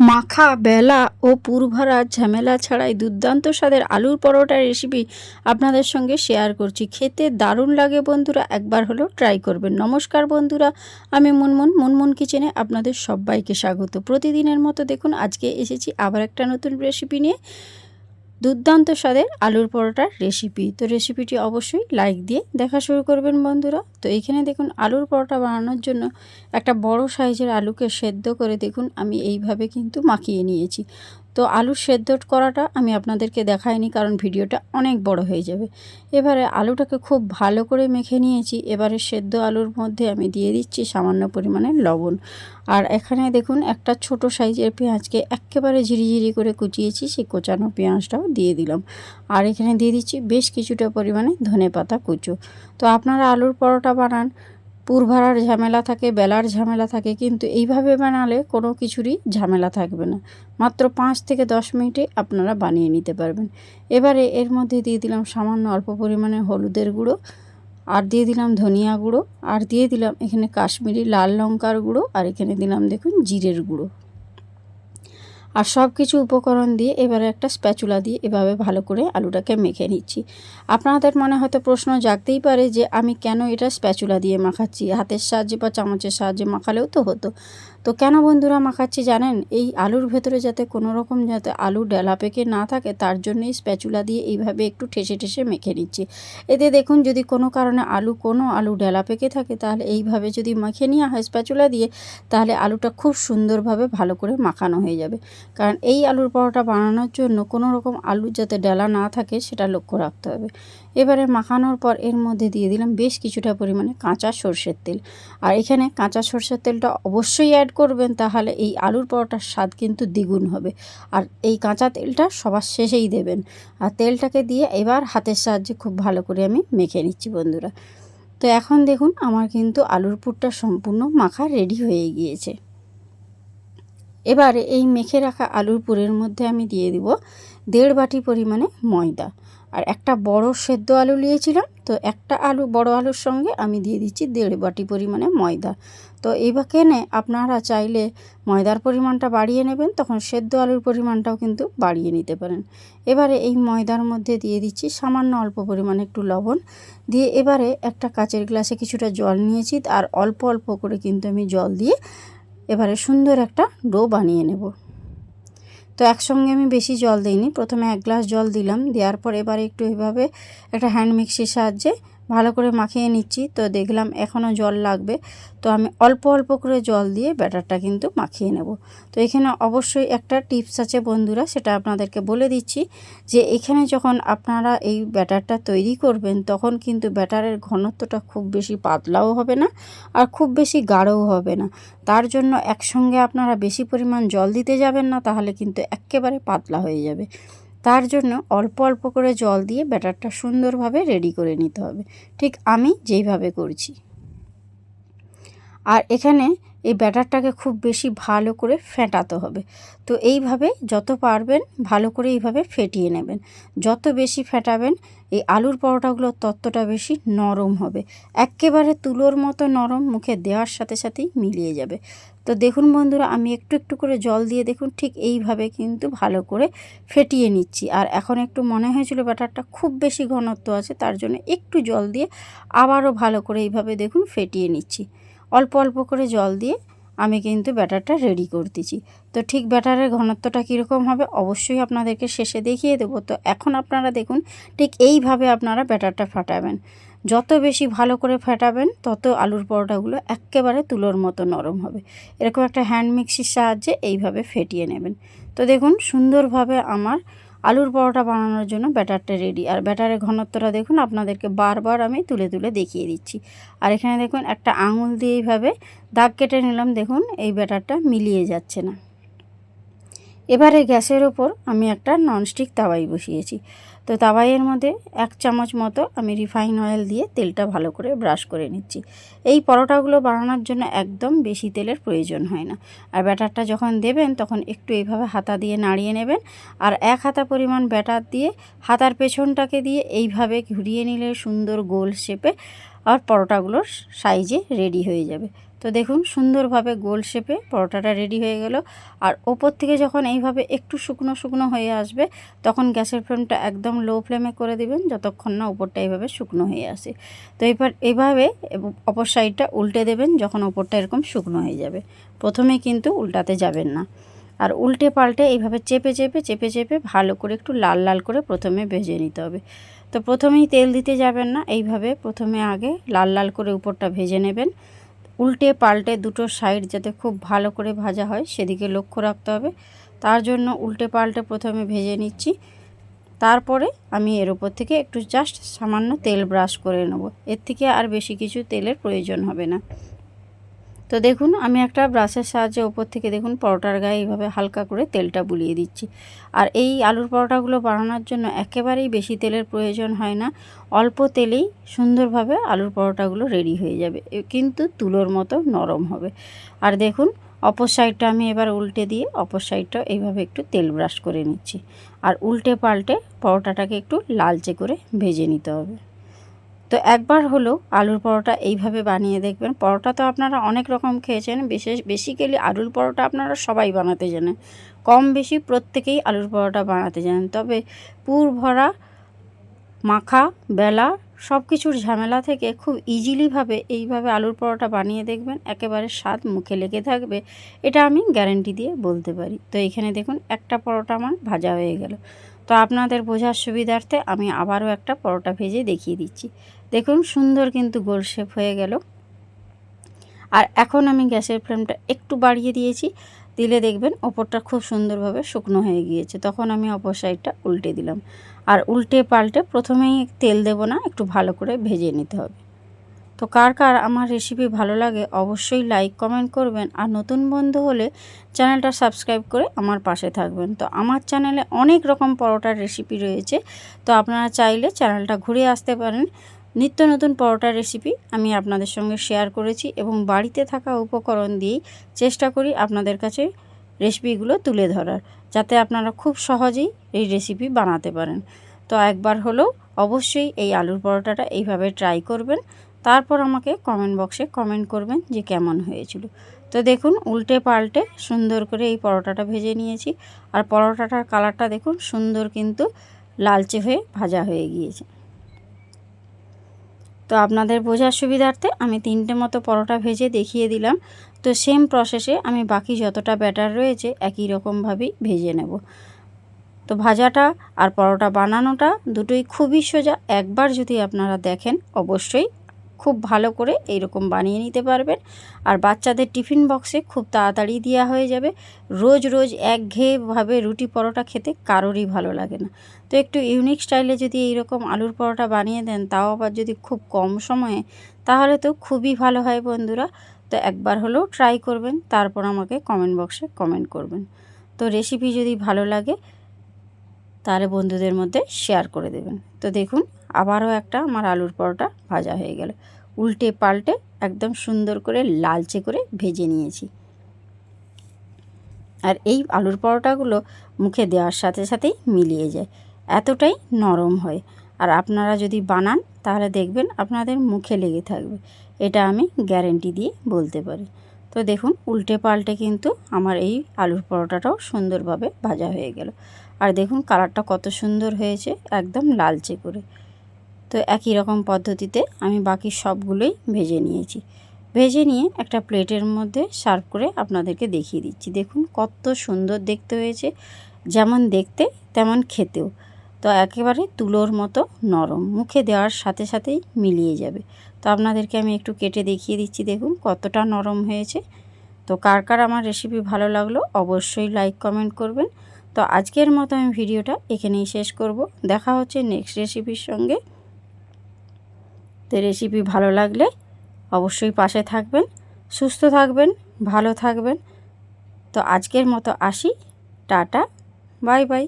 মাখা, বেলা ও পুরভরা ঝামেলা ছাড়াই দুর্দান্ত স্বাদের আলুর পরোটার রেসিপি আপনাদের সঙ্গে শেয়ার করছি। খেতে দারুণ লাগে বন্ধুরা, একবার হলেও ট্রাই করবেন। নমস্কার বন্ধুরা, আমি মুনমুন। মুনমুন কিচেনে আপনাদের সবাইকে স্বাগত। প্রতিদিনের মতো দেখুন, আজকে এসেছি আবার একটা নতুন রেসিপি নিয়ে। দুর্দান্ত স্বাদের আলুর পরোটার রেসিপি তো রেসিপিটি অবশ্যই লাইক দিয়ে দেখা শুরু করবেন বন্ধুরা। তো এখানে দেখুন আলুর পরোটা বানানোর জন্য একটা বড় সাইজের আলুকে সেদ্ধ করে দেখুন আমি এইভাবে কিন্তু মাখিয়ে নিয়েছি। তো আলু সেদ্ধ করাটা আমি আপনাদেরকে দেখাইনি, কারণ ভিডিওটা অনেক বড় হয়ে যাবে। এবারে আলুটাকে খুব ভালো করে মেখে নিয়েছি। এবারে সেদ্ধ আলুর মধ্যে আমি দিয়ে দিচ্ছি সামান্য পরিমাণে লবণ। আর এখানে দেখুন, একটা ছোট সাইজের পেঁয়াজকে একেবারে ঝিরিঝিরি করে কুচিয়েছি, সেই কোচানো পেঁয়াজটাও দিয়ে দিলাম। আর এখানে দিয়ে দিচ্ছি বেশ কিছুটা পরিমাণে ধনে পাতা কুচো। তো আপনারা আলুর পরোটা বানান পুরভাড়ার ঝামেলা থাকে, বেলার ঝামেলা থাকে, কিন্তু এইভাবে বানালে কোনো কিছুরই ঝামেলা থাকবে না। মাত্র পাঁচ থেকে দশ মিনিটে আপনারা বানিয়ে নিতে পারবেন। এবারে এর মধ্যে দিয়ে দিলাম সামান্য অল্প পরিমাণে হলুদের গুঁড়ো, আর দিয়ে দিলাম ধনিয়া গুঁড়ো, আর দিয়ে দিলাম এখানে কাশ্মীরি লাল লঙ্কার গুঁড়ো, আর এখানে দিলাম দেখুন জিরের গুঁড়ো। আর সব কিছু উপকরণ দিয়ে এবারে একটা স্প্যাচুলা দিয়ে এভাবে ভালো করে আলুটাকে মেখে নিচ্ছি। আপনাদের মনে হয়তো প্রশ্ন জাগতেই পারে যে আমি কেন এটা স্প্যাচুলা দিয়ে মাখাচ্ছি? হাতের সাহায্যে বা চামচের সাহায্যে মাখালেও তো হতো। তো কেন বন্ধুরা মাখাচ্ছি জানেন? এই আলুর ভেতরে যাতে কোনো রকম যাতে আলু ডেলা পেকে না থাকে, তার জন্যই স্প্যাচুলা দিয়ে এইভাবে একটু ঠেসে ঠেসে মেখে নিচ্ছি। এতে দেখুন, যদি কোনো কারণে আলু, কোনো আলু ডেলা পেকে থাকে, তাহলে এইভাবে যদি মাখে নেওয়া হয় স্প্যাচুলা দিয়ে, তাহলে আলুটা খুব সুন্দরভাবে ভালো করে মাখানো হয়ে যাবে। কারণ এই আলুর পরোটা বানানোর জন্য কোনো রকম আলু যাতে ডেলা না থাকে, সেটা লক্ষ্য রাখতে হবে। এবারে মাখানোর পর এর মধ্যে দিয়ে দিলাম বেশ কিছুটা পরিমাণে কাঁচা সর্ষের তেল। আর এখানে কাঁচা সর্ষের তেলটা অবশ্যই অ্যাড করবেন, তাহলে এই আলুর পরোটার স্বাদ কিন্তু দ্বিগুণ হবে। আর এই কাঁচা তেলটা সবার শেষেই দেবেন। আর তেলটাকে দিয়ে এবার হাতের সাহায্যে খুব ভালো করে আমি মেখে নিচ্ছি বন্ধুরা। তো এখন দেখুন আমার কিন্তু আলুর পুরটা সম্পূর্ণ মাখা রেডি হয়ে গিয়েছে। এবারে এই মেখে রাখা আলুর পুরের মধ্যে আমি দিয়ে দিব দেড় বাটি পরিমাণে ময়দা। আর একটা বড় সেদ্ধ আলু নিয়েছিলাম, তো একটা আলু, বড় আলুর সঙ্গে আমি দিয়ে দিচ্ছি দেড় বাটি পরিমাণে ময়দা। তো এইভাবে আপনারা চাইলে ময়দার পরিমাণটা বাড়িয়ে নেবেন, তখন সেদ্ধ আলুর পরিমাণটাও কিন্তু বাড়িয়ে নিতে পারেন। এবারে এই ময়দার মধ্যে দিয়ে দিচ্ছি সামান্য অল্প পরিমাণে একটু লবণ। দিয়ে এবারে একটা কাচের গ্লাসে কিছুটা জল নিয়েছি, আর অল্প অল্প করে কিন্তু আমি জল দিয়ে এবারে সুন্দর একটা ডো বানিয়ে নেব। তো একসঙ্গে আমি বেশি জল দিইনি। প্রথমে এক গ্লাস জল দিলাম। দেওয়ার পর এবারে একটু এভাবে একটা হ্যান্ড মিক্সির সাহায্যে ভালো করে মাখিয়ে নিচ্ছি। তো দেখলাম এখনও জল লাগবে। তো আমি অল্প অল্প করে জল দিয়ে ব্যাটারটা কিন্তু মাখিয়ে নেব। তো এখানে অবশ্যই একটা টিপস আছে বন্ধুরা, সেটা আপনাদেরকে বলে দিচ্ছি যে এখানে যখন আপনারা এই ব্যাটারটা তৈরি করবেন, তখন কিন্তু ব্যাটারের ঘনত্বটা খুব বেশি পাতলাও হবে না আর খুব বেশি গাঢ়ও হবে না। তার জন্য একসঙ্গে আপনারা বেশি পরিমাণ জল দিতে যাবেন না, তাহলে কিন্তু একেবারে পাতলা হয়ে যাবে। তার জন্য অল্প অল্প করে জল দিয়ে ব্যাটারটা সুন্দরভাবে রেডি করে নিতে হবে। ঠিক আমি যেইভাবে করছি। আর এখানে এই ব্যাটারটাকে খুব বেশি ভালো করে ফেটাতে হবে। তো এইভাবে যত পারবেন ভালো করে এইভাবে ফেটিয়ে নেবেন। যত বেশি ফেটাবেন এই আলুর পরোটাগুলো ততটা বেশি নরম হবে। একেবারে তুলোর মতো নরম, মুখে দেওয়ার সাথে সাথেই মিলিয়ে যাবে। তো দেখুন বন্ধুরা, আমি একটু একটু করে জল দিয়ে দেখুন ঠিক এইভাবে কিন্তু ভালো করে ফেটিয়ে নিচ্ছি। আর এখন একটু মনে হয়েছিল ব্যাটারটা খুব বেশি ঘনত্ব আছে, তার জন্য একটু জল দিয়ে আবারও ভালো করে এইভাবে দেখুন ফেটিয়ে নিচ্ছি। অল্প অল্প করে জল দিয়ে আমি কিন্তু ব্যাটারটা রেডি করতেছি তো ঠিক ব্যাটারের ঘনত্বটা কীরকম হবে অবশ্যই আপনাদেরকে শেষে দেখিয়ে দেবো। তো এখন আপনারা দেখুন ঠিক এইভাবে আপনারা ব্যাটারটা ফাটাবেন। যত বেশি ভালো করে ফেটাবেন, তত আলুর পরোটাগুলো একেবারে তুলোর মতো নরম হবে। এরকম একটা হ্যান্ড মিক্সির সাহায্যে এইভাবে ফেটিয়ে নেবেন। তো দেখুন, সুন্দরভাবে আমার আলুর পরোটা বানানোর জন্য ব্যাটারটা রেডি আর ব্যাটারের ঘনত্বটা দেখুন, আপনাদেরকে বারবার আমি তুলে তুলে দেখিয়ে দিচ্ছি। আর এখানে দেখুন, একটা আঙুল দিয়ে এইভাবে দাগ কেটে নিলাম। দেখুন, এই ব্যাটারটা মিলিয়ে যাচ্ছে না। এবারে গ্যাসের ওপর আমি একটা ননস্টিক তাওয়াই বসিয়েছি। তো তাওয়াইয়ের মধ্যে এক চামচ মতো আমি রিফাইন অয়েল দিয়ে তেলটা ভালো করে ব্রাশ করে নিচ্ছি। এই পরোটাগুলো বানানোর জন্য একদম বেশি তেলের প্রয়োজন হয় না। আর ব্যাটারটা যখন দেবেন, তখন একটু এইভাবে হাতা দিয়ে নাড়িয়ে নেবেন আর এক হাতা পরিমাণ ব্যাটার দিয়ে হাতার পেছনটাকে দিয়ে এইভাবে ঘুরিয়ে নিলে সুন্দর গোল শেপে আর পরোটাগুলোর সাইজে রেডি হয়ে যাবে। তো দেখুন, সুন্দরভাবে গোল শেপে পরোটাটা রেডি হয়ে গেল। আর ওপর থেকে যখন এইভাবে একটু শুকনো শুকনো হয়ে আসবে, তখন গ্যাসের ফ্লেমটা একদম লো ফ্লেমে করে দিবেন, যতক্ষণ না ওপরটা এইভাবে শুকনো হয়ে আসে। তো এবার এইভাবে অপর সাইডটা উল্টে দেবেন, যখন ওপরটা এরকম শুকনো হয়ে যাবে। প্রথমে কিন্তু উল্টাতে যাবেন না। আর উল্টে পাল্টে এইভাবে চেপে চেপে চেপে চেপে ভালো করে একটু লাল লাল করে প্রথমে ভেজে নিতে হবে। তো প্রথমেই তেল দিতে যাবেন না, এইভাবে প্রথমে আগে লাল লাল করে উপরটা ভেজে নেবেন। উল্টে পাল্টে দুটো সাইড যাতে খুব ভালো করে ভাজা হয়, সেদিকে লক্ষ্য রাখতে হবে। তার জন্য উল্টে পাল্টে প্রথমে ভেজে নিচ্ছি। তারপরে আমি এর উপর থেকে একটু জাস্ট সামান্য তেল ব্রাশ করে নেব। এর থেকে আর বেশি কিছু তেলের প্রয়োজন হবে না। তো দেখুন, আমি একটা ব্রাশের সাহায্যে ওপর থেকে দেখুন পরোটার গায়ে এইভাবে হালকা করে তেলটা বুলিয়ে দিচ্ছি। আর এই আলুর পরোটাগুলো বানানোর জন্য একেবারেই বেশি তেলের প্রয়োজন হয় না। অল্প তেলেই সুন্দরভাবে আলুর পরোটাগুলো রেডি হয়ে যাবে। কিন্তু তুলোর মতো নরম হবে। আর দেখুন, অপর সাইডটা আমি এবার উল্টে দিয়ে অপর সাইডটা এইভাবে একটু তেল ব্রাশ করে নিচ্ছি। আর উল্টে পাল্টে পরোটাটাকে একটু লালচে করে ভেজে নিতে হবে। তো একবার হলো আলুর পরোটা এইভাবে বানিয়ে দেখবেন। পরোটা তো আপনারা অনেক রকম খেয়েছেন, বিশেষ বেসিক্যালি আলুর পরোটা আপনারা সবাই বানাতে জানেন। কম বেশি প্রত্যেকেই আলুর পরোটা বানাতে জানেন। তবে পুর ভরা, মাখা, বেলা সব কিছুর ঝামেলা থেকে খুব ইজিলিভাবে এইভাবে আলুর পরোটা বানিয়ে দেখবেন। একেবারে স্বাদ মুখে লেগে থাকবে, এটা আমি গ্যারেন্টি দিয়ে বলতে পারি। তো এখানে দেখুন একটা পরোটা আমার ভাজা হয়ে গেল। তো আপনাদের বোঝার সুবিধার্থে আমি আবারও একটা পরোটা ভেজে দেখিয়ে দিচ্ছি। দেখুন, সুন্দর কিন্তু গোল শেপ হয়ে গেল। আর এখন আমি গ্যাসের ফ্লেমটা একটু বাড়িয়ে দিয়েছি। দিলে দেখবেন ওপরটা খুব সুন্দরভাবে শুকনো হয়ে গিয়েছে। তখন আমি অপর সাইডটা উল্টে দিলাম। আর উল্টে পাল্টে প্রথমেই তেল দেব না, একটু ভালো করে ভেজে নিতে হবে। তো কার কার আমার রেসিপি ভালো লাগে অবশ্যই লাইক কমেন্ট করবেন। আর নতুন বন্ধু হলে চ্যানেলটা সাবস্ক্রাইব করে আমার পাশে থাকবেন। তো আমার চ্যানেলে অনেক রকম পরোটার রেসিপি রয়েছে। তো আপনারা চাইলে চ্যানেলটা ঘুরে আসতে পারেন। নিত্য নতুন পরোটার রেসিপি আমি আপনাদের সঙ্গে শেয়ার করেছি এবং বাড়িতে থাকা উপকরণ দিয়েই চেষ্টা করি আপনাদের কাছে রেসিপিগুলো তুলে ধরার, যাতে আপনারা খুব সহজেই এই রেসিপি বানাতে পারেন। তো একবার হলেও অবশ্যই এই আলুর পরোটাটা এইভাবে ট্রাই করবেন। তারপর আমাকে কমেন্ট বক্সে কমেন্ট করবেন যে কেমন হয়েছিল। তো দেখুন, উল্টে পাল্টে সুন্দর করে এই পরোটাটা ভেজে নিয়েছি। আর পরোটাটার কালারটা দেখুন, সুন্দর কিন্তু লালচে হয়ে ভাজা হয়ে গিয়েছে। তো আপনাদের বোঝার সুবিধার্থে আমি তিনটে মতো পরোটা ভেজে দেখিয়ে দিলাম। তো সেম প্রসেসে আমি বাকি যতটা ব্যাটার রয়েছে, একই রকমভাবেই ভেজে নেব। তো ভাজাটা আর পরোটা বানানোটা দুটোই খুবই সোজা। একবার যদি আপনারা দেখেন, অবশ্যই খুব ভালো করে এইরকম বানিয়ে নিতে পারবেন। আর বাচ্চাদের টিফিন বক্সে খুব তাড়াতাড়ি দেওয়া হয়ে যাবে। রোজ রোজ একঘেয়েভাবে রুটি পরোটা খেতে কারোরই ভালো লাগে না। তো একটু ইউনিক স্টাইলে যদি এইরকম আলুর পরোটা বানিয়ে দেন, তাও আবার যদি খুব কম সময়ে, তাহলে তো খুবই ভালো হয় বন্ধুরা। তো একবার হলেও ট্রাই করবেন, তারপর আমাকে কমেন্ট বক্সে কমেন্ট করবেন। তো রেসিপি যদি ভালো লাগে, তাহলে বন্ধুদের মধ্যে শেয়ার করে দেবেন। তো দেখুন আবারও একটা আমার আলুর পরোটা ভাজা হয়ে গেল। উল্টে পাল্টে একদম সুন্দর করে লালচে করে ভেজে নিয়েছি। আর এই আলুর পরোটাগুলো মুখে দেওয়ার সাথে সাথেই মিলিয়ে যায়, এতটাই নরম হয়। আর আপনারা যদি বানান, তাহলে দেখবেন আপনাদের মুখে লেগে থাকবে। এটা আমি গ্যারেন্টি দিয়ে বলতে পারি। তো দেখুন, উল্টে পাল্টে কিন্তু আমার এই আলুর পরোটাটাও সুন্দরভাবে ভাজা হয়ে গেল। আর দেখুন, কালারটা কত সুন্দর হয়েছে, একদম লালচে করে। তো একই রকম পদ্ধতিতে আমি বাকি সবগুলোই ভেজে নিয়েছি। ভেজে নিয়ে একটা প্লেটের মধ্যে সার্ভ করে আপনাদেরকে দেখিয়ে দিচ্ছি। দেখুন কত সুন্দর দেখতে হয়েছে। যেমন দেখতে, তেমন খেতেও। তো একেবারে তুলোর মতো নরম। মুখে দেওয়ার সাথে সাথেই মিলিয়ে যাবে। তো আপনাদেরকে আমি একটু কেটে দেখিয়ে দিচ্ছি। দেখুন কতটা নরম হয়েছে। তো কার কার আমার রেসিপি ভালো লাগল অবশ্যই লাইক কমেন্ট করবেন। তো আজকের মতো আমি ভিডিওটা এখানেই শেষ করব। দেখা হচ্ছে নেক্সট রেসিপির সঙ্গে। তো রেসিপি ভালো লাগলে অবশ্যই পাশে থাকবেন, সুস্থ থাকবেন, ভালো থাকবেন। তো আজকের মতো আসি, টাটা, বাই বাই।